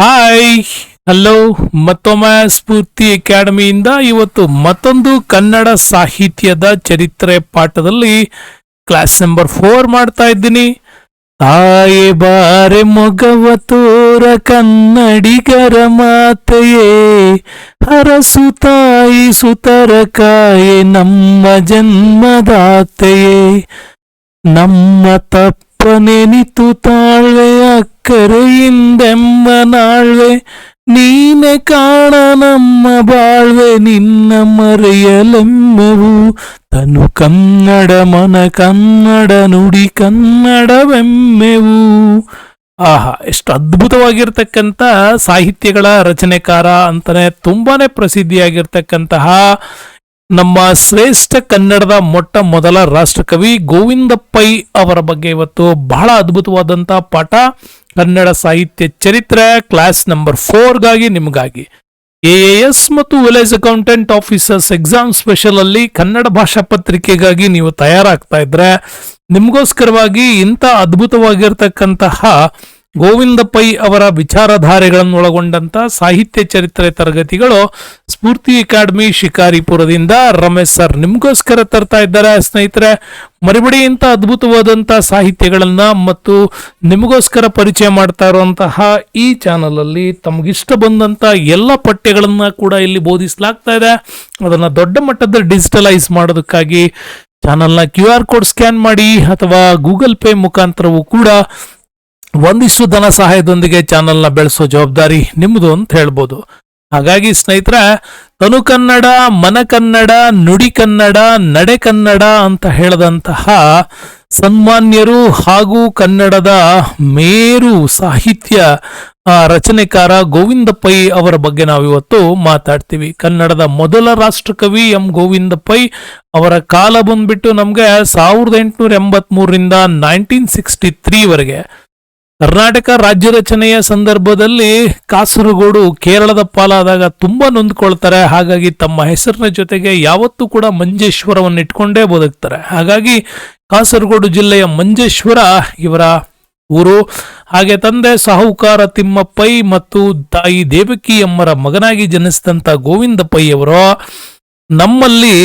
Hi. Hello ಮತ್ತೊಮ್ಮೆ ಸ್ಫೂರ್ತಿ ಅಕಾಡೆಮಿಯಿಂದ ಇವತ್ತು ಮತ್ತೊಂದು ಕನ್ನಡ ಸಾಹಿತ್ಯದ ಚರಿತ್ರೆ ಪಾಠದಲ್ಲಿ ಕ್ಲಾಸ್ ನಂಬರ್ ಫೋರ್ ಮಾಡ್ತಾ ಇದ್ದೀನಿ. ತಾಯಿ ಬಾರೆ ಮೊಗವ ತೋರ ಕನ್ನಡಿಗರ ಮಾತೆಯೇ. ಹರಸು ತಾಯಿ ಸುತರ ಕಾಯೆ ನಮ್ಮ ಜನ್ಮದಾತೆಯೇ. ನಮ್ಮ ತಪ್ಪನೆನಿತು ತಾಳ್ವೆ ಅಕ್ಕರೆಯಿಂದೆಂಬ ನಾಳ್ವೆ ನೀನೆ ಕಾಣ ನಮ್ಮ ಬಾಳ್ವೆ, ನಿನ್ನ ಮರೆಯಲೆಮ್ಮೆವು ತನು ಕನ್ನಡ ಮನ, ಕನ್ನಡ ನುಡಿ ಕನ್ನಡವೆಮ್ಮೆವು ಆಹಾ, ಎಷ್ಟು ಅದ್ಭುತವಾಗಿರ್ತಕ್ಕಂಥ ಸಾಹಿತ್ಯಗಳ ರಚನೆಕಾರ ಅಂತಲೇ ತುಂಬಾನೇ ಪ್ರಸಿದ್ಧಿಯಾಗಿರ್ತಕ್ಕಂತಹ ನಮ್ಮ ಶ್ರೇಷ್ಠ ಕನ್ನಡದ ಮೊಟ್ಟ ಮೊದಲ ರಾಷ್ಟ್ರಕವಿ ಗೋವಿಂದ ಪೈ ಅವರ ಬಗ್ಗೆ ಇವತ್ತು ಬಹಳ ಅದ್ಭುತವಾದಂತಹ ಪಾಠ. ಕನ್ನಡ ಸಾಹಿತ್ಯ ಚರಿತ್ರೆ ಕ್ಲಾಸ್ ನಂಬರ್ ಫೋರ್ಗಾಗಿ ನಿಮಗಾಗಿ. ಎ ಎಸ್ ಮತ್ತು village accountant officers exam special ಅಲ್ಲಿ ಕನ್ನಡ ಭಾಷಾ ಪತ್ರಿಕೆಗಾಗಿ ನೀವು ತಯಾರಾಗ್ತಾ ಇದ್ರೆ, ನಿಮಗೋಸ್ಕರವಾಗಿ ಇಂಥ ಅದ್ಭುತವಾಗಿರ್ತಕ್ಕಂತಹ ಗೋವಿಂದ ಪೈ ಅವರ ವಿಚಾರಧಾರೆಗಳನ್ನು ಒಳಗೊಂಡಂತ ಸಾಹಿತ್ಯ ಚರಿತ್ರೆ ತರಗತಿಗಳು ಸ್ಫೂರ್ತಿ ಅಕಾಡೆಮಿ ಶಿಕಾರಿಪುರದಿಂದ ರಮೇಶ್ ಸರ್ ನಿಮಗೋಸ್ಕರ ತರ್ತಾ ಇದ್ದಾರೆ. ಸ್ನೇಹಿತರೆ, ಮರಿಬಡಿ ಇಂಥ ಅದ್ಭುತವಾದಂಥ ಸಾಹಿತ್ಯಗಳನ್ನ ಮತ್ತು ನಿಮಗೋಸ್ಕರ ಪರಿಚಯ ಮಾಡ್ತಾ ಇರುವಂತಹ ಈ ಚಾನಲ್ ಅಲ್ಲಿ ತಮಗಿಷ್ಟ ಬಂದಂತ ಎಲ್ಲ ಪಠ್ಯಗಳನ್ನ ಕೂಡ ಇಲ್ಲಿ ಬೋಧಿಸಲಾಗ್ತಾ ಇದೆ. ಅದನ್ನ ದೊಡ್ಡ ಮಟ್ಟದ ಡಿಜಿಟಲೈಸ್ ಮಾಡೋದಕ್ಕಾಗಿ ಚಾನಲ್ನ ಕ್ಯೂ ಆರ್ ಕೋಡ್ ಸ್ಕ್ಯಾನ್ ಮಾಡಿ ಅಥವಾ ಗೂಗಲ್ ಪೇ ಮುಖಾಂತರವೂ ಕೂಡ ಒಂದಿಷ್ಟು ಧನ ಸಹಾಯದೊಂದಿಗೆ ಚಾನೆಲ್ನ ಬೆಳೆಸೋ ಜವಾಬ್ದಾರಿ ನಿಮ್ಮದು ಅಂತ ಹೇಳ್ಬೋದು. ಹಾಗಾಗಿ ಸ್ನೇಹಿತರ, ತನು ಕನ್ನಡ, ಮನ ಕನ್ನಡ, ನುಡಿ ಕನ್ನಡ, ನಡೆ ಕನ್ನಡ ಅಂತ ಹೇಳದಂತಹ ಸನ್ಮಾನ್ಯರು ಹಾಗೂ ಕನ್ನಡದ ಮೇರು ಸಾಹಿತ್ಯ ರಚನೆಕಾರ ಗೋವಿಂದ ಪೈ ಅವರ ಬಗ್ಗೆ ನಾವು ಇವತ್ತು ಮಾತಾಡ್ತೀವಿ. ಕನ್ನಡದ ಮೊದಲ ರಾಷ್ಟ್ರಕವಿ ಎಂ. ಗೋವಿಂದ ಪೈ ಅವರ ಕಾಲ ಬಂದ್ಬಿಟ್ಟು ನಮಗೆ ಸಾವಿರದ ಎಂಟುನೂರ ಎಂಬತ್ಮೂರರಿಂದ ನೈನ್ಟೀನ್ ಸಿಕ್ಸ್ಟಿ ತ್ರೀವರೆಗೆ ಕರ್ನಾಟಕ ರಾಜ್ಯ ರಚನೆಯ ಸಂದರ್ಭದಲ್ಲಿ ಕಾಸರಗೋಡು ಕೇರಳದ ಪಾಲಾದಾಗ ತುಂಬಾ ನೊಂದ್ಕೊಳ್ತಾರೆ. ಹಾಗಾಗಿ ತಮ್ಮ ಹೆಸರಿನ ಜೊತೆಗೆ ಯಾವತ್ತೂ ಕೂಡ ಮಂಜೇಶ್ವರವನ್ನು ಇಟ್ಕೊಂಡೇ ಬದುಕ್ತಾರೆ. ಹಾಗಾಗಿ ಕಾಸರಗೋಡು ಜಿಲ್ಲೆಯ ಮಂಜೇಶ್ವರ ಇವರ ಊರು. ಹಾಗೆ ತಂದೆ ಸಾಹುಕಾರ ತಿಮ್ಮಪ್ಪೈ ಮತ್ತು ತಾಯಿ ದೇವಕಿಯಮ್ಮರ ಮಗನಾಗಿ ಜನಿಸಿದಂತ ಗೋವಿಂದಪ್ಪಯ್ಯವರು ನಮ್ಮಲ್ಲಿ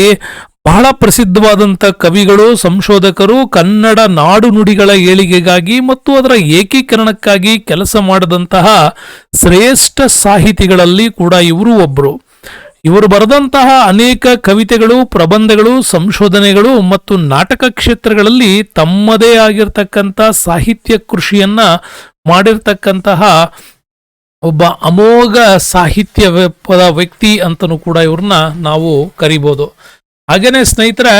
ಬಹಳ ಪ್ರಸಿದ್ಧವಾದಂಥ ಕವಿಗಳು, ಸಂಶೋಧಕರು ಕನ್ನಡ ನಾಡು ನುಡಿಗಳ ಏಳಿಗೆಗಾಗಿ ಮತ್ತು ಅದರ ಏಕೀಕರಣಕ್ಕಾಗಿ ಕೆಲಸ ಮಾಡಿದಂತಹ ಶ್ರೇಷ್ಠ ಸಾಹಿತಿಗಳಲ್ಲಿ ಕೂಡ ಇವರು ಒಬ್ಬರು ಇವರು ಬರೆದಂತಹ ಅನೇಕ ಕವಿತೆಗಳು, ಪ್ರಬಂಧಗಳು, ಸಂಶೋಧನೆಗಳು ಮತ್ತು ನಾಟಕ ಕ್ಷೇತ್ರಗಳಲ್ಲಿ ತಮ್ಮದೇ ಆಗಿರ್ತಕ್ಕಂಥ ಸಾಹಿತ್ಯ ಕೃಷಿಯನ್ನ ಮಾಡಿರ್ತಕ್ಕಂತಹ ಒಬ್ಬ ಅಮೋಘ ಸಾಹಿತ್ಯ ವ್ಯಕ್ತಿ ಅಂತಲೂ ಕೂಡ ಇವ್ರನ್ನ ನಾವು ಕರಿಬೋದು. ಹಾಗೇನೆ ಸ್ನೇಹಿತರೆ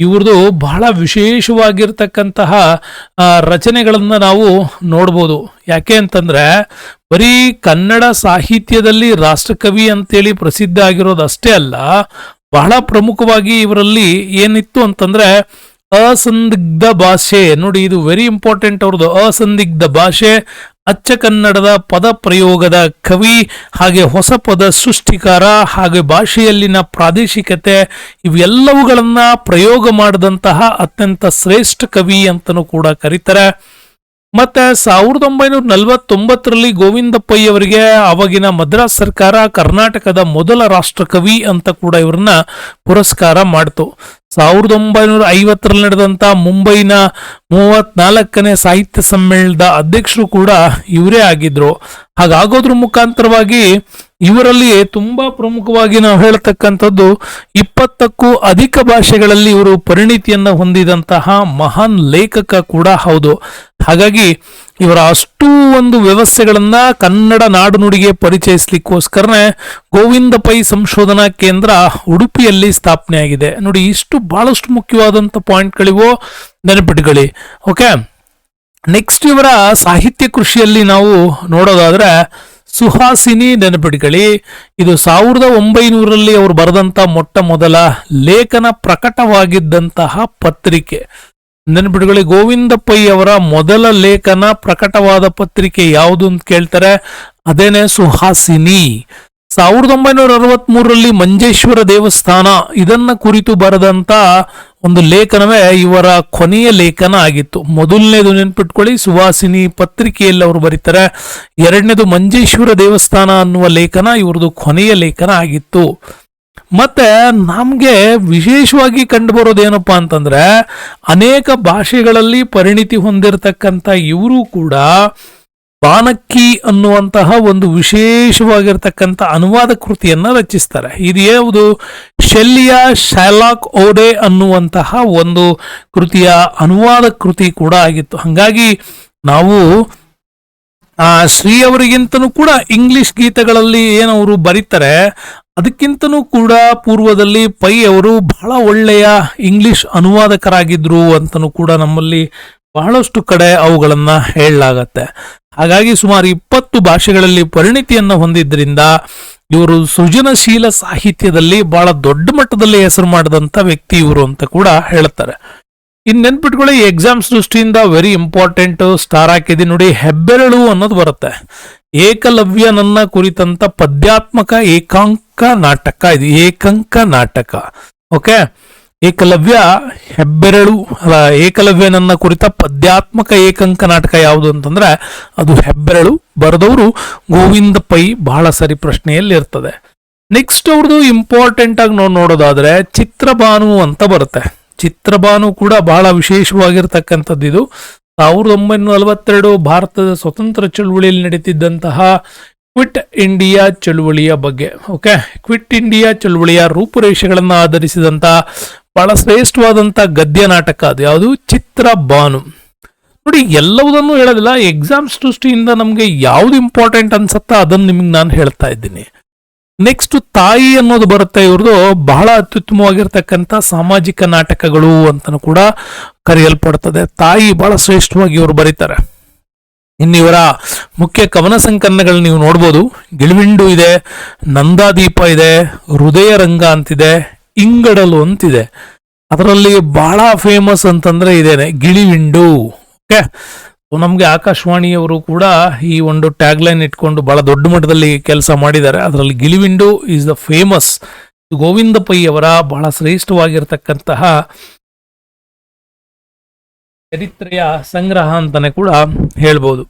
ಇವ್ರದ್ದು ಬಹಳ ವಿಶೇಷವಾಗಿರ್ತಕ್ಕಂತಹ ರಚನೆಗಳನ್ನು ನಾವು ನೋಡ್ಬೋದು. ಯಾಕೆ ಅಂತಂದ್ರೆ, ಬರೀ ಕನ್ನಡ ಸಾಹಿತ್ಯದಲ್ಲಿ ರಾಷ್ಟ್ರಕವಿ ಅಂತೇಳಿ ಪ್ರಸಿದ್ಧ ಆಗಿರೋದು ಅಷ್ಟೇ ಅಲ್ಲ, ಬಹಳ ಪ್ರಮುಖವಾಗಿ ಇವರಲ್ಲಿ ಏನಿತ್ತು ಅಂತಂದ್ರೆ, ಅಸಂದಿಗ್ಧ ಭಾಷೆ. ನೋಡಿ, ಇದು ವೆರಿ ಇಂಪಾರ್ಟೆಂಟ್ ಅವ್ರದ್ದು ಅಸಂದಿಗ್ಧ ಭಾಷೆ. ಅಚ್ಚ ಕನ್ನಡದ ಪದ ಪ್ರಯೋಗದ ಕವಿ ಹಾಗೆ ಹೊಸ ಪದ ಸೃಷ್ಟಿಕಾರ ಹಾಗೆ ಭಾಷೆಯಲ್ಲಿನ ಪ್ರಾದೇಶಿಕತೆ ಇವೆಲ್ಲವುಗಳನ್ನ ಪ್ರಯೋಗ ಮಾಡಿದಂತಹ ಅತ್ಯಂತ ಶ್ರೇಷ್ಠ ಕವಿ ಅಂತಲೂ ಕೂಡ ಕರೀತಾರೆ. ಮತ್ತೆ ಸಾವಿರದ ಒಂಬೈನೂರ ನಲವತ್ತೊಂಬತ್ತರಲ್ಲಿ ಗೋವಿಂದಪ್ಪಯ್ಯವರಿಗೆ ಅವಾಗಿನ ಮದ್ರಾಸ್ ಸರ್ಕಾರ ಕರ್ನಾಟಕದ ಮೊದಲ ರಾಷ್ಟ್ರಕವಿ ಅಂತ ಕೂಡ ಇವ್ರನ್ನ ಪುರಸ್ಕಾರ ಮಾಡ್ತು. ಸಾವಿರದ ಒಂಬೈನೂರ ಐವತ್ತರಲ್ಲಿ ನಡೆದಂತ ಮುಂಬೈನ ಮೂವತ್ನಾಲ್ಕನೇ ಸಾಹಿತ್ಯ ಸಮ್ಮೇಳನದ ಅಧ್ಯಕ್ಷರು ಕೂಡ ಇವರೇ ಆಗಿದ್ರು. ಹಾಗಾಗೋದ್ರ ಮುಖಾಂತರವಾಗಿ ಇವರಲ್ಲಿ ತುಂಬಾ ಪ್ರಮುಖವಾಗಿ ನಾವು ಹೇಳ್ತಕ್ಕಂಥದ್ದು ಇಪ್ಪತ್ತಕ್ಕೂ ಅಧಿಕ ಭಾಷೆಗಳಲ್ಲಿ ಇವರು ಪರಿಣಿತಿಯನ್ನ ಹೊಂದಿದಂತಹ ಮಹಾನ್ ಲೇಖಕ ಕೂಡ ಹೌದು. ಹಾಗಾಗಿ ಇವರ ಅಷ್ಟು ಒಂದು ವ್ಯವಸ್ಥೆಗಳನ್ನ ಕನ್ನಡ ನಾಡು ನುಡಿಗೆ ಪರಿಚಯಿಸ್ಲಿಕ್ಕೋಸ್ಕರನೇ ಗೋವಿಂದ ಪೈ ಸಂಶೋಧನಾ ಕೇಂದ್ರ ಉಡುಪಿಯಲ್ಲಿ ಸ್ಥಾಪನೆ ಆಗಿದೆ ನೋಡಿ, ಇಷ್ಟು ಬಹಳಷ್ಟು ಮುಖ್ಯವಾದಂತ ಪಾಯಿಂಟ್ಗಳಿವೋ ನೆನಪಿಟ್ಕೊಳ್ಳಿ, ಓಕೆ? ನೆಕ್ಸ್ಟ್ ಇವರ ಸಾಹಿತ್ಯ ಕೃಷಿಯಲ್ಲಿ ನಾವು ನೋಡೋದಾದ್ರೆ ಸುಹಾಸಿನಿ ನೆನಪಿಟ್ಕೊಳ್ಳಿ ಇದು ಸಾವಿರದ ಒಂಬೈನೂರಲ್ಲಿ ಅವರು ಬರೆದಂತ ಮೊಟ್ಟ ಮೊದಲ ಲೇಖನ ಪ್ರಕಟವಾಗಿದ್ದಂತಹ ಪತ್ರಿಕೆ. ನೆನಪಿಟ್ಕೊಳ್ಳಿ ಗೋವಿಂದ ಪೈ ಅವರ ಮೊದಲ ಲೇಖನ ಪ್ರಕಟವಾದ ಪತ್ರಿಕೆ ಯಾವುದು ಅಂತ ಕೇಳ್ತಾರೆ? ಅದೇನೆ ಸುಹಾಸಿನಿ. ಸಾವಿರದ ಒಂಬೈನೂರ ಅರವತ್ತ್ ಮೂರರಲ್ಲಿ ಮಂಜೇಶ್ವರ ದೇವಸ್ಥಾನ ಇದನ್ನ ಕುರಿತು ಬರೆದಂತ ಒಂದು ಲೇಖನವೇ ಇವರ ಕೊನೆಯ ಲೇಖನ ಆಗಿತ್ತು. ಮೊದಲನೇದು ನೆನ್ಪಿಟ್ಕೊಳ್ಳಿ, ಸುವಾಸಿನಿ ಪತ್ರಿಕೆಯಲ್ಲಿ ಅವರು ಬರೀತಾರೆ, ಎರಡನೇದು ಮಂಜೇಶ್ವರ ದೇವಸ್ಥಾನ ಅನ್ನುವ ಲೇಖನ ಇವರದು ಕೊನೆಯ ಲೇಖನ ಆಗಿತ್ತು. ಮತ್ತೆ ನಮಗೆ ವಿಶೇಷವಾಗಿ ಕಂಡು ಬರೋದೇನಪ್ಪ ಅಂತಂದ್ರೆ, ಅನೇಕ ಭಾಷೆಗಳಲ್ಲಿ ಪರಿಣಿತಿ ಹೊಂದಿರತಕ್ಕಂಥ ಇವರು ಕೂಡ ಬಾನಕ್ಕಿ ಅನ್ನುವಂತಹ ಒಂದು ವಿಶೇಷವಾಗಿರ್ತಕ್ಕಂಥ ಅನುವಾದ ಕೃತಿಯನ್ನು ರಚಿಸ್ತಾರೆ. ಇದು ಯಾವುದು? ಶೆಲ್ಲಿಯ ಶ್ಯಾಲಾಕ್ ಓಡೆ ಅನ್ನುವಂತಹ ಒಂದು ಕೃತಿಯ ಅನುವಾದ ಕೃತಿ ಕೂಡ ಆಗಿತ್ತು. ಹಾಗಾಗಿ ನಾವು, ಆ ಶ್ರೀ ಅವರಿಗಿಂತನೂ ಕೂಡ ಇಂಗ್ಲಿಷ್ ಗೀತೆಗಳಲ್ಲಿ ಏನವರು ಬರೀತಾರೆ, ಅದಕ್ಕಿಂತನೂ ಕೂಡ ಪೂರ್ವದಲ್ಲಿ ಪೈ ಅವರು ಬಹಳ ಒಳ್ಳೆಯ ಇಂಗ್ಲಿಷ್ ಅನುವಾದಕರಾಗಿದ್ರು ಅಂತನೂ ಕೂಡ ನಮ್ಮಲ್ಲಿ ಬಹಳಷ್ಟು ಕಡೆ ಅವುಗಳನ್ನು ಹೇಳಲಾಗತ್ತೆ. ಹಾಗಾಗಿ ಸುಮಾರು ಇಪ್ಪತ್ತು ಭಾಷೆಗಳಲ್ಲಿ ಪರಿಣಿತಿಯನ್ನು ಹೊಂದಿದ್ದರಿಂದ ಇವರು ಸೃಜನಶೀಲ ಸಾಹಿತ್ಯದಲ್ಲಿ ಬಹಳ ದೊಡ್ಡ ಮಟ್ಟದಲ್ಲಿ ಹೆಸರು ಮಾಡಿದಂತ ವ್ಯಕ್ತಿ ಇವರು ಅಂತ ಕೂಡ ಹೇಳ್ತಾರೆ ಇನ್ ನೆನ್ಪಿಟ್ಕೊಳ್ಳಿ ಎಕ್ಸಾಮ್ಸ್ ದೃಷ್ಟಿಯಿಂದ ವೆರಿ ಇಂಪಾರ್ಟೆಂಟ್ ಸ್ಟಾರ್ ಹಾಕಿದೆ. ನೋಡಿ, ಹೆಬ್ಬೆರಳು ಅನ್ನೋದು ಬರುತ್ತೆ. ಏಕಲವ್ಯ ನನ್ನ ಕುರಿತಂತ ಪದ್ಯಾತ್ಮಕ ಏಕಾಂಕ ನಾಟಕ ಇದು. ಏಕಾಂಕ ನಾಟಕ. ಓಕೆ ಏಕಲವ್ಯ ಹೆಬ್ಬೆರಳು, ಅಲ್ಲ ಏಕಲವ್ಯನನ್ನ ಕುರಿತ ಪದ್ಯಾತ್ಮಕ ಏಕಾಂಕ ನಾಟಕ ಯಾವುದು ಅಂತಂದ್ರೆ, ಅದು ಹೆಬ್ಬೆರಳು. ಬರೆದವರು ಗೋವಿಂದ ಪೈ ಬಹಳ ಸರಿ ಪ್ರಶ್ನೆಯಲ್ಲಿ ಇರ್ತದೆ. ನೆಕ್ಸ್ಟ್ ಅವ್ರದ್ದು ಇಂಪಾರ್ಟೆಂಟ್ ಆಗಿ ನಾವು ನೋಡೋದಾದ್ರೆ ಚಿತ್ರಬಾನು ಅಂತ ಬರುತ್ತೆ. ಚಿತ್ರಬಾನು ಕೂಡ ಬಹಳ ವಿಶೇಷವಾಗಿರ್ತಕ್ಕಂಥದ್ದು ಇದು. ಸಾವಿರದ ಒಂಬೈನೂರ ನಲವತ್ತೆರಡು ಭಾರತದ ಸ್ವತಂತ್ರ ಚಳುವಳಿಯಲ್ಲಿ ನಡೀತಿದ್ದಂತಹ ಕ್ವಿಟ್ ಇಂಡಿಯಾ ಚಳುವಳಿಯ ಬಗ್ಗೆ ಓಕೆ ಕ್ವಿಟ್ ಇಂಡಿಯಾ ಚಳುವಳಿಯ ರೂಪುರೇಷೆಗಳನ್ನು ಆಧರಿಸಿದಂತ ಬಹಳ ಶ್ರೇಷ್ಠವಾದಂಥ ಗದ್ಯ ನಾಟಕ ಅದು. ಯಾವುದು? ಚಿತ್ರ ಬಾನು ನೋಡಿ, ಎಲ್ಲವುದನ್ನು ಹೇಳೋದಿಲ್ಲ ಎಕ್ಸಾಮ್ಸ್ ದೃಷ್ಟಿಯಿಂದ ನಮಗೆ ಯಾವುದು ಇಂಪಾರ್ಟೆಂಟ್ ಅನ್ಸತ್ತಾ ಅದನ್ನು ನಿಮಗೆ ನಾನು ಹೇಳ್ತಾ ಇದ್ದೀನಿ. ನೆಕ್ಸ್ಟ್ ತಾಯಿ ಅನ್ನೋದು ಬರುತ್ತೆ ಇವ್ರದ್ದು ಬಹಳ ಅತ್ಯುತ್ತಮವಾಗಿರ್ತಕ್ಕಂಥ ಸಾಮಾಜಿಕ ನಾಟಕಗಳು ಅಂತಲೂ ಕೂಡ ಕರೆಯಲ್ಪಡ್ತದೆ. ತಾಯಿ ಬಹಳ ಶ್ರೇಷ್ಠವಾಗಿ ಇವರು ಬರೀತಾರೆ. ಇನ್ನು ಇವರ ಮುಖ್ಯ ಕವನ ಸಂಕಲನಗಳು ನೀವು ನೋಡ್ಬೋದು. ಗಿಳಿವಿಂಡು ಇದೆ, ನಂದಾದೀಪ ಇದೆ, ಹೃದಯ ರಂಗ ಅಂತಿದೆ ಇಂಗಡಲು ಅಂತಿದೆ. ಅದರಲ್ಲಿ ಬಹಳ ಫೇಮಸ್ ಅಂತಂದ್ರೆ ಇದೇನೆ ಗಿಳಿವಿಂಡು ಓಕೆ? ನಮಗೆ ಆಕಾಶವಾಣಿಯವರು ಕೂಡ ಈ ಒಂದು ಟ್ಯಾಗ್ ಲೈನ್ ಇಟ್ಕೊಂಡು ಬಹಳ ದೊಡ್ಡ ಮಟ್ಟದಲ್ಲಿ ಕೆಲಸ ಮಾಡಿದ್ದಾರೆ. ಅದರಲ್ಲಿ Giliwindu is the famous Govinda Pai ಅವರ ಬಹಳ ಶ್ರೇಷ್ಠವಾಗಿರ್ತಕ್ಕಂತಹ ಚರಿತ್ರೆಯ ಸಂಗ್ರಹ ಅಂತಾನೆ ಕೂಡ ಹೇಳ್ಬೋದು.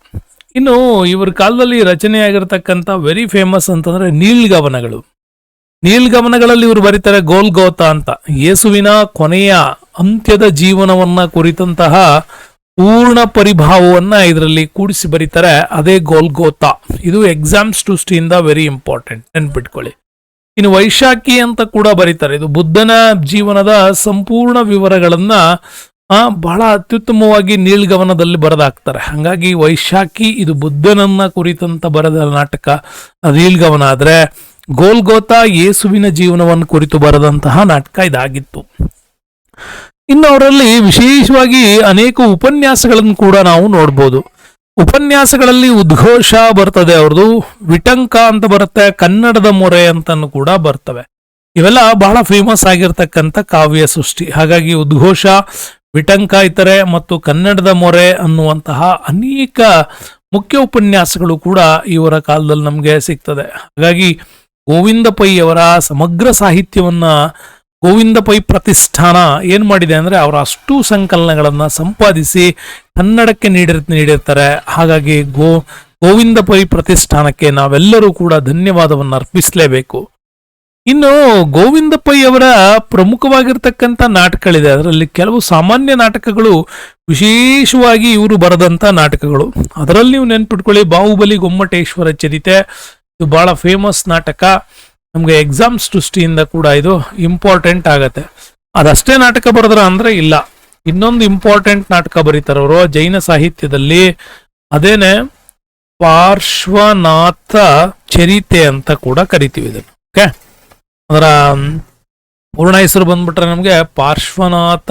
ಇನ್ನು, ಇವರ ಕಾಲದಲ್ಲಿ ರಚನೆಯಾಗಿರ್ತಕ್ಕಂಥ ವೆರಿ ಫೇಮಸ್ ಅಂತಂದ್ರೆ ನೀಲ್ಗವನಗಳು ನೀಲ್ಗಮನಗಳಲ್ಲಿ ಇವರು ಬರೀತಾರೆ ಗೋಲ್ಗೋತ ಅಂತ. ಯೇಸುವಿನ ಕೊನೆಯ ಅಂತ್ಯದ ಜೀವನವನ್ನ ಕುರಿತಂತಹ ಪೂರ್ಣ ಪರಿಭಾವವನ್ನ ಇದರಲ್ಲಿ ಕೂಡಿಸಿ ಬರೀತಾರೆ ಅದೇ ಗೋಲ್ಗೋತ. ಇದು ಎಕ್ಸಾಮ್ಸ್ ಸೃಷ್ಟಿಯಿಂದ ವೆರಿ ಇಂಪಾರ್ಟೆಂಟ್ ನೆನ್ಪಿಟ್ಕೊಳ್ಳಿ. ಇನ್ನು ವೈಶಾಖಿ ಅಂತ ಕೂಡ ಬರೀತಾರೆ. ಇದು ಬುದ್ಧನ ಜೀವನದ ಸಂಪೂರ್ಣ ವಿವರಗಳನ್ನ ಆ, ಬಹಳ ಅತ್ಯುತ್ತಮವಾಗಿ ನೀಲ್ಗವನದಲ್ಲಿ ಬರೆದಾಕ್ತಾರೆ. ಹಂಗಾಗಿ ವೈಶಾಖಿ ಇದು ಬುದ್ಧನನ್ನ ಕುರಿತಂತ ಬರೆದ ನಾಟಕ. ನೀಲ್ಗವನ ಆದ್ರೆ ಗೋಲ್ಗೋತ ಯೇಸುವಿನ ಜೀವನವನ್ನು ಕುರಿತು ಬರೆದಂತಹ ನಾಟಕ ಇದಾಗಿತ್ತು. ಇನ್ನು ಅವರಲ್ಲಿ ವಿಶೇಷವಾಗಿ ಅನೇಕ ಉಪನ್ಯಾಸಗಳನ್ನು ಕೂಡ ನಾವು ನೋಡ್ಬೋದು. ಉಪನ್ಯಾಸಗಳಲ್ಲಿ ಉದ್ಘೋಷ ಬರ್ತದೆ, ಅವ್ರದ್ದು ವಿಟಂಕ ಅಂತ ಬರುತ್ತೆ, ಕನ್ನಡದ ಮೊರೆ ಅಂತನೂ ಕೂಡ ಬರ್ತವೆ. ಇವೆಲ್ಲ ಬಹಳ ಫೇಮಸ್ ಆಗಿರ್ತಕ್ಕಂಥ ಕಾವ್ಯ ಸೃಷ್ಟಿ. ಹಾಗಾಗಿ ಉದ್ಘೋಷ, ವಿಟಂಕ ಇತರೆ ಮತ್ತು ಕನ್ನಡದ ಮೊರೆ ಅನ್ನುವಂತಹ ಅನೇಕ ಮುಖ್ಯ ಉಪನ್ಯಾಸಗಳು ಕೂಡ ಇವರ ಕಾಲದಲ್ಲಿ ನಮಗೆ ಸಿಗ್ತದೆ. ಹಾಗಾಗಿ ಗೋವಿಂದ ಪೈ ಅವರ ಸಮಗ್ರ ಸಾಹಿತ್ಯವನ್ನ ಗೋವಿಂದ ಪೈ ಪ್ರತಿಷ್ಠಾನ ಏನ್ ಮಾಡಿದೆ ಅಂದ್ರೆ ಅವರ ಅಷ್ಟು ಸಂಕಲನಗಳನ್ನು ಸಂಪಾದಿಸಿ ಕನ್ನಡಕ್ಕೆ ನೀಡಿರ್, ನೀಡಿರ್ತಾರೆ. ಹಾಗಾಗಿ ಗೋ ಗೋವಿಂದ ಪೈ ಪ್ರತಿಷ್ಠಾನಕ್ಕೆ ನಾವೆಲ್ಲರೂ ಕೂಡ ಧನ್ಯವಾದವನ್ನು ಅರ್ಪಿಸಲೇಬೇಕು. ಇನ್ನು ಗೋವಿಂದ ಪೈ ಅವರ ಪ್ರಮುಖವಾಗಿರ್ತಕ್ಕಂಥ ನಾಟಕಗಳಿದೆ. ಅದರಲ್ಲಿ ಕೆಲವು ಸಾಮಾನ್ಯ ನಾಟಕಗಳು ವಿಶೇಷವಾಗಿ ಇವರು ಬರೆದಂಥ ನಾಟಕಗಳು. ಅದರಲ್ಲಿ ನೀವು ನೆನ್ಪಿಟ್ಕೊಳ್ಳಿ, ಬಾಹುಬಲಿ ಗೊಮ್ಮಟೇಶ್ವರ ಚರಿತೆ ಇದು ಬಹಳ ಫೇಮಸ್ ನಾಟಕ. ನಮಗೆ ಎಕ್ಸಾಮ್ಸ್ ದೃಷ್ಟಿಯಿಂದ ಕೂಡ ಇದು ಇಂಪಾರ್ಟೆಂಟ್ ಆಗತ್ತೆ. ಅದಷ್ಟೇ ನಾಟಕ ಬರೆದ್ರ ಅಂದ್ರೆ ಇಲ್ಲ. ಇನ್ನೊಂದು ಇಂಪಾರ್ಟೆಂಟ್ ನಾಟಕ ಬರೀತಾರವರು ಜೈನ ಸಾಹಿತ್ಯದಲ್ಲಿ. ಅದೇನೆ ಪಾರ್ಶ್ವನಾಥ ಚರಿತೆ ಅಂತ ಕೂಡ ಕರಿತೀವಿ ಇದನ್ನು. ಓಕೆ? ಅದರ ಪೂರ್ಣ ಹೆಸರು ಬಂದ್ಬಿಟ್ರೆ ನಮಗೆ ಪಾರ್ಶ್ವನಾಥ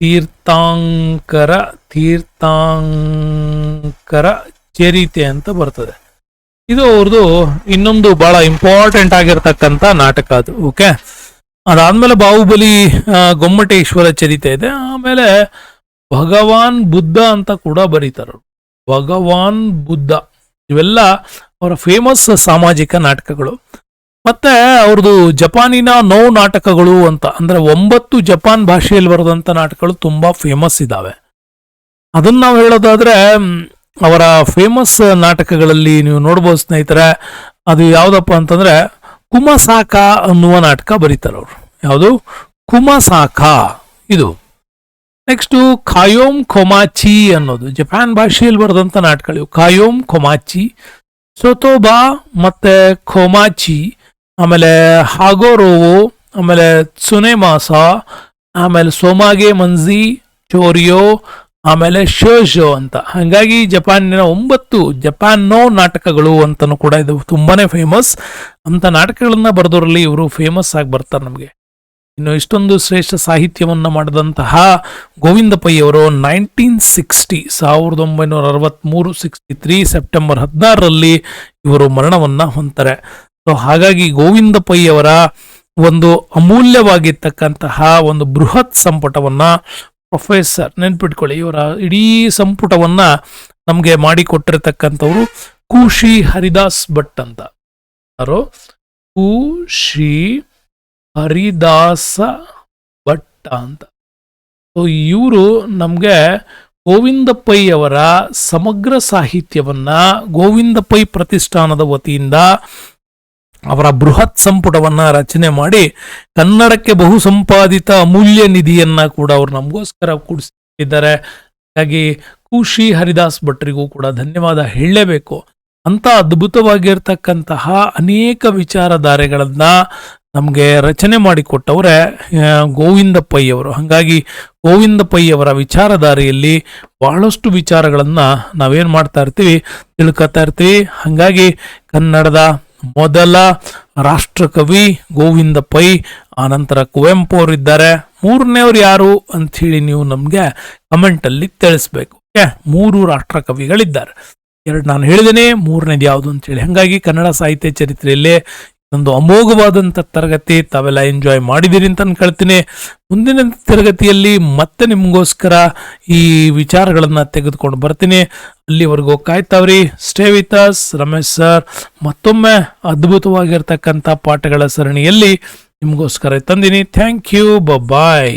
ತೀರ್ಥಾಂಕರ ತೀರ್ಥಾಂಕರ ಚರಿತೆ ಅಂತ ಬರ್ತದೆ. ಇದು ಅವ್ರದ್ದು ಇನ್ನೊಂದು ಬಹಳ ಇಂಪಾರ್ಟೆಂಟ್ ಆಗಿರ್ತಕ್ಕಂಥ ನಾಟಕ ಅದು ಓಕೆ ಅದಾದ್ಮೇಲೆ ಬಾಹುಬಲಿ ಗೊಮ್ಮಟೇಶ್ವರ ಚರಿತೆ ಇದೆ. ಆಮೇಲೆ ಭಗವಾನ್ ಬುದ್ಧ ಅಂತ ಕೂಡ ಬರೀತಾರೆ. ಭಗವಾನ್ ಬುದ್ಧ. ಇವೆಲ್ಲ ಅವರ ಫೇಮಸ್ ಸಾಮಾಜಿಕ ನಾಟಕಗಳು. ಮತ್ತೆ ಅವ್ರದ್ದು ಜಪಾನಿನ ನೋ ನಾಟಕಗಳು ಅಂತ, ಅಂದ್ರೆ ಒಂಬತ್ತು ಜಪಾನ್ ಭಾಷೆಯಲ್ಲಿ ಬರೆದಂತ ನಾಟಕಗಳು ತುಂಬಾ ಫೇಮಸ್ ಇದಾವೆ. ಅದನ್ನ ನಾವು ಹೇಳೋದಾದ್ರೆ ಅವರ ಫೇಮಸ್ ನಾಟಕಗಳಲ್ಲಿ ನೀವು ನೋಡ್ಬೋದು ಸ್ನೇಹಿತರೆ, ಅದು ಯಾವುದಪ್ಪ ಅಂತಂದ್ರೆ, ಕುಮಸಾಕ ಅನ್ನುವ ನಾಟಕ ಬರೀತಾರೆ ಅವರು. ಯಾವುದು? ಕುಮಸಾಕ ಇದು. ನೆಕ್ಸ್ಟ್ ಖಾಯೋಮ್ ಕೊಮಾಚಿ ಅನ್ನೋದು. ಜಪಾನ್ ಭಾಷೆಯಲ್ಲಿ ಬರೆದಂತ ನಾಟಕಗಳು. ಖಾಯೋಮ್ ಕೊಮಾಚಿ ಸೊತೋಬಾ ಮತ್ತೆ ಖೊಮಾಚಿ, ಆಮೇಲೆ ಹಾಗೋರೋವು, ಆಮೇಲೆ ಸುನೆಮಾಸ, ಆಮೇಲೆ ಸೋಮಾಗೆ ಮಂಜಿ ಚೋರಿಯೋ ಆಮೇಲೆ ಶೋಶೋ ಅಂತ. ಹಾಗಾಗಿ ಜಪಾನಿನ ಒಂಬತ್ತು ಜಪಾನ್ನೋ ನಾಟಕಗಳು ಅಂತಲೂ ಕೂಡ ಇದು ತುಂಬಾನೇ ಫೇಮಸ್ ಅಂತ ನಾಟಕಗಳನ್ನ ಬರೆದವರಲ್ಲಿ ಇವರು ಫೇಮಸ್ ಆಗಿ ಬರ್ತಾರೆ ನಮಗೆ. ಇನ್ನು ಇಷ್ಟೊಂದು ಶ್ರೇಷ್ಠ ಸಾಹಿತ್ಯವನ್ನ ಮಾಡಿದಂತಹ ಗೋವಿಂದ ಪೈ ಅವರು ನೈನ್ಟೀನ್ ಸಿಕ್ಸ್ಟಿ ಸಾವಿರದ ಒಂಬೈನೂರ ಅರವತ್ಮೂರು ಸಿಕ್ಸ್ಟಿ ತ್ರೀ ಸೆಪ್ಟೆಂಬರ್ ಹದಿನಾರರಲ್ಲಿ ಇವರು ಮರಣವನ್ನ ಹೊಂತಾರೆ ಸೊ ಹಾಗಾಗಿ ಗೋವಿಂದ ಪೈ ಅವರ ಒಂದು ಅಮೂಲ್ಯವಾಗಿರ್ತಕ್ಕಂತಹ ಒಂದು ಬೃಹತ್ ಸಂಪುಟವನ್ನ ಪ್ರೊಫೆಸರ್, ನೆನ್ಪಿಟ್ಕೊಳ್ಳಿ, ಇವರ ಇಡೀ ಸಂಪುಟವನ್ನ ನಮಗೆ ಮಾಡಿಕೊಟ್ಟಿರ್ತಕ್ಕಂಥವ್ರು ಕೂಶಿ ಹರಿದಾಸ್ ಭಟ್ ಅಂತ. ಯಾರು? ಕೂಶಿ ಹರಿದಾಸ ಭಟ್ ಅಂತ. ಸೊ ಇವರು ನಮಗೆ ಗೋವಿಂದ ಪೈ ಅವರ ಸಮಗ್ರ ಸಾಹಿತ್ಯವನ್ನ ಗೋವಿಂದ ಪೈ ಪ್ರತಿಷ್ಠಾನದ ವತಿಯಿಂದ ಅವರ ಬೃಹತ್ ಸಂಪುಟವನ್ನ ರಚನೆ ಮಾಡಿ ಕನ್ನಡಕ್ಕೆ ಬಹು ಸಂಪಾದಿತ ಅಮೂಲ್ಯ ನಿಧಿಯನ್ನ ಕೂಡ ಅವರು ನಮಗೋಸ್ಕರ ಕೂಡಿಸಿದ್ದಾರೆ. ಹಾಗಾಗಿ ಖುಷಿ ಹರಿದಾಸ್ ಭಟ್ರಿಗೂ ಕೂಡ ಧನ್ಯವಾದ ಹೇಳಲೇಬೇಕು. ಅಂತ ಅದ್ಭುತವಾಗಿರ್ತಕ್ಕಂತಹ ಅನೇಕ ವಿಚಾರಧಾರೆಗಳನ್ನ ನಮಗೆ ರಚನೆ ಮಾಡಿಕೊಟ್ಟವರೇ ಗೋವಿಂದ ಪೈ ಅವರು. ಹಾಗಾಗಿ ಗೋವಿಂದ ಪೈ ಅವರ ವಿಚಾರಧಾರೆಯಲ್ಲಿ ಬಹಳಷ್ಟು ವಿಚಾರಗಳನ್ನ ನಾವೇನು ಮಾಡ್ತಾ ಇರ್ತೀವಿ, ತಿಳ್ಕೊತಾ ಇರ್ತೀವಿ. ಹಾಗಾಗಿ ಕನ್ನಡದ ಮೊದಲ ರಾಷ್ಟ್ರಕವಿ ಗೋವಿಂದ ಪೈ, ಆನಂತರ ಕುವೆಂಪು ಅವರಿದ್ದಾರೆ. ಮೂರನೇವ್ರು ಯಾರು ಅಂತ ಹೇಳಿ ನೀವು ನಮಗೆ ಕಮೆಂಟಲ್ಲಿ ತಿಳಿಸ್ಬೇಕು. ಓಕೆ? ಮೂರು ರಾಷ್ಟ್ರಕವಿಗಳಿದ್ದಾರೆ. ಎರಡು ನಾನು ಹೇಳಿದೇನೆ ಮೂರನೇದು ಯಾವುದು ಅಂತ ಹೇಳಿ ಹಾಗಾಗಿ ಕನ್ನಡ ಸಾಹಿತ್ಯ ಚರಿತ್ರೆಯಲ್ಲಿ ಒಂದು ಅಮೋಘವಾದಂಥ ತರಗತಿ, ತಾವೆಲ್ಲ ಎಂಜಾಯ್ ಮಾಡಿದಿರಿ ಅಂತ ಅನ್ಕೊಳ್ತೀನಿ ಮುಂದಿನ ತರಗತಿಯಲ್ಲಿ ಮತ್ತೆ ನಿಮಗೋಸ್ಕರ ಈ ವಿಚಾರಗಳನ್ನ ತೆಗೆದುಕೊಂಡು ಬರ್ತೀನಿ. ಅಲ್ಲಿವರೆಗೂ ಕಾಯ್ತಾವ್ರಿ. Stay with us Ramesh sir ಮತ್ತೊಮ್ಮೆ ಅದ್ಭುತವಾಗಿರ್ತಕ್ಕಂಥ ಪಾಠಗಳ ಸರಣಿಯಲ್ಲಿ ನಿಮಗೋಸ್ಕರ ತಂದಿನಿ. Thank you bye